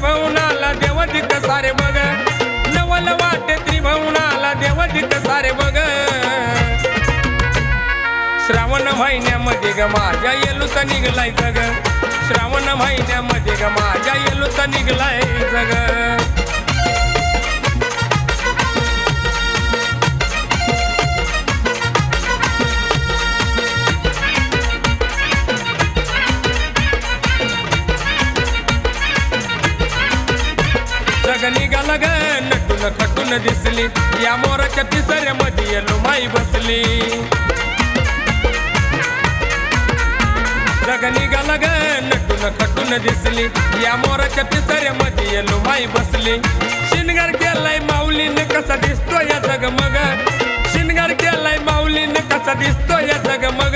त्रिभवनाला देव दित सारे बघ. नवल वाट त्रिभवनाला देव दित सारे बघ. श्रावण महिन्यामध्ये ग माझ्या येलूचा निघलाय जग. श्रावण महिन्यामध्ये ग माझ्या येलूचा निघलाय जग. जग ग नटून खटून दिसली. या मोराच्या पिसऱ्यामध्ये येलो माई बसली. जग निघाला ग नटून खटून दिसली. या मोराच्या पिसऱ्यामध्ये येलो माई बसली. शिनगार केलाय माऊलीन कसा दिसतो या जग मग शिनगार केलाय माऊलीन कसा दिसतो या जग मग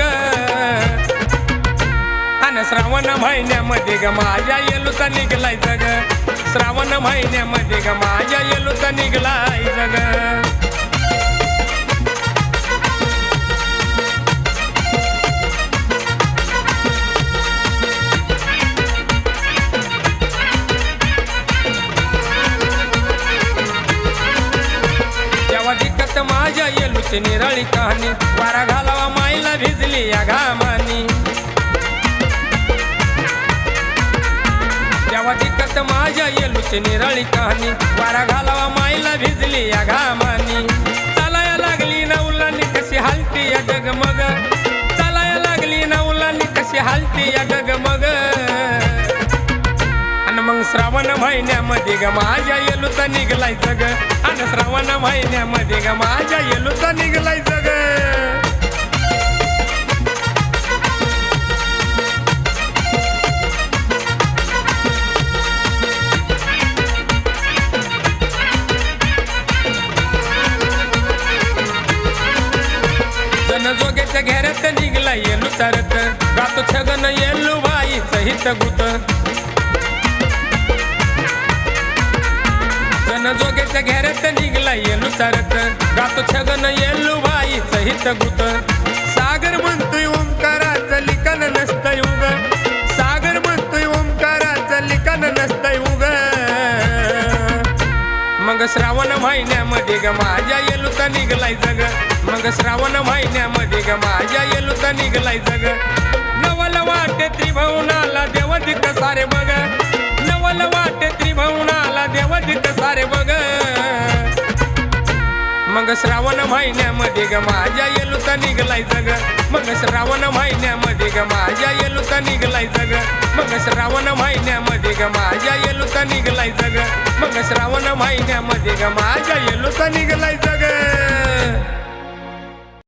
अन श्रावण महिन्यामध्ये ग माझ्या येलूचा निघलाय जग. श्रावण महिन्यामध्ये ग माझ्या येलूचा निघलाय जग तेव्हा दिक्कत माझ्या येलूची निराळी कहाणी वारा घालावा माईला भिजली या घामानी दिक्कत माझ्या येलूची निराळी कहाणी. वारा घालावा माईला भिजली या घामानी. चालाया लागली नवलानी कशी हालती या डगमग चालाया लागली नवलानी कशी हालती या डगमग आणि मग श्रावण महिन्यामध्ये ग माझ्या येलूचा निघलाय जग. आणि श्रावण महिन्यामध्ये ग माझ्या येलूचा निघलाय जग. जन घेऱ्यात निघला येलू सारत. गातो छगन येलू बाईच हित गुत. जन जोग्याच्या घेऱ्यात निघला येलू सारत. गातो छगन येलू बाईच हित गुत. सागर म्हणतोय ओंकाराचं लिखाण नसतंय उग. सागर म्हणतोय ओंकाराचं लिखाण नसतंय उग. मग श्रावण महिन्यामध्ये ग माझ्या येलूचा निघलाय जग. मग श्रावण महिन्यामध्ये ग माझ्या येलूचा निघलाय जग. नवल वाटे त्रिभुवनाला देवदित सारे बघ. नवल वाटे त्रिभुवनाला देवदित सारे बघ. मग श्रावण महिन्यामध्ये ग माझ्या येलूचा निघलाय जग. मग श्रावण महिन्यामध्ये ग माझ्या येलूचा निघलाय जग. मग श्रावण महिन्यामध्ये ग माझ्या येलूचा निघलाय जग. मग श्रावण महिन्यामध्ये ग माझ्या येलूचा निघलाय जग.